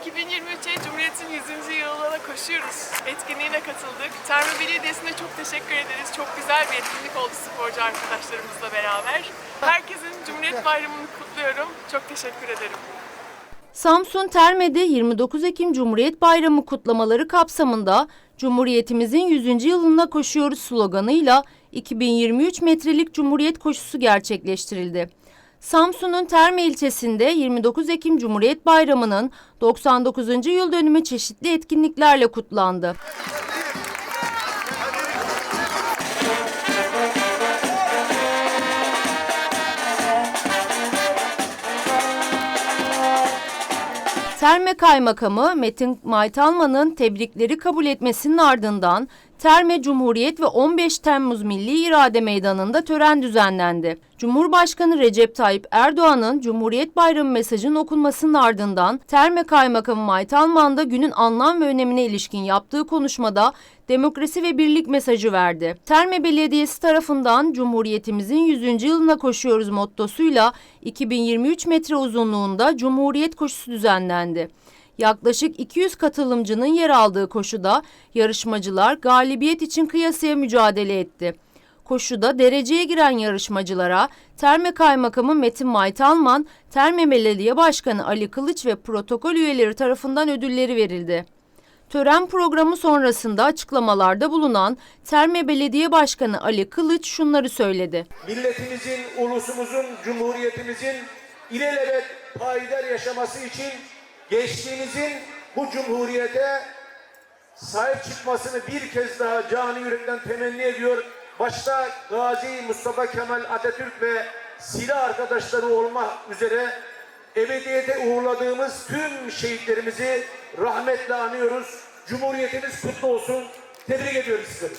2023'e Cumhuriyet'in 100. yılına koşuyoruz. Etkinliğine katıldık. Terme Belediyesi'ne çok teşekkür ederiz. Çok güzel bir etkinlik oldu sporcu arkadaşlarımızla beraber. Herkesin Cumhuriyet Bayramı'nı kutluyorum. Çok teşekkür ederim. Samsun Terme'de 29 Ekim Cumhuriyet Bayramı kutlamaları kapsamında Cumhuriyetimizin 100. yılına koşuyoruz sloganıyla 2023 metrelik Cumhuriyet koşusu gerçekleştirildi. Samsun'un Terme ilçesinde 29 Ekim Cumhuriyet Bayramı'nın 99. yıl dönümü çeşitli etkinliklerle kutlandı. Terme Kaymakamı Metin Maytalman'ın tebrikleri kabul etmesinin ardından Terme Cumhuriyet ve 15 Temmuz Milli İrade Meydanı'nda tören düzenlendi. Cumhurbaşkanı Recep Tayyip Erdoğan'ın Cumhuriyet Bayramı mesajının okunmasının ardından Terme Kaymakamı Maytalman da günün anlam ve önemine ilişkin yaptığı konuşmada demokrasi ve birlik mesajı verdi. Terme Belediyesi tarafından Cumhuriyetimizin 100. yılına koşuyoruz mottosuyla 2023 metre uzunluğunda Cumhuriyet koşusu düzenlendi. Yaklaşık 200 katılımcının yer aldığı koşuda yarışmacılar galibiyet için kıyasıya mücadele etti. Koşuda dereceye giren yarışmacılara Terme Kaymakamı Metin Maytalman, Terme Belediye Başkanı Ali Kılıç ve protokol üyeleri tarafından ödülleri verildi. Tören programı sonrasında açıklamalarda bulunan Terme Belediye Başkanı Ali Kılıç şunları söyledi. milletimizin, ulusumuzun, cumhuriyetimizin ilelebet payidar yaşaması için gençliğimizin bu cumhuriyete sahip çıkmasını bir kez daha canı yürekten temenni ediyor. Başta Gazi Mustafa Kemal Atatürk ve silah arkadaşları olmak üzere ebediyete uğurladığımız tüm şehitlerimizi rahmetle anıyoruz. Cumhuriyetimiz kutlu olsun. Tebrik ediyoruz sizleri.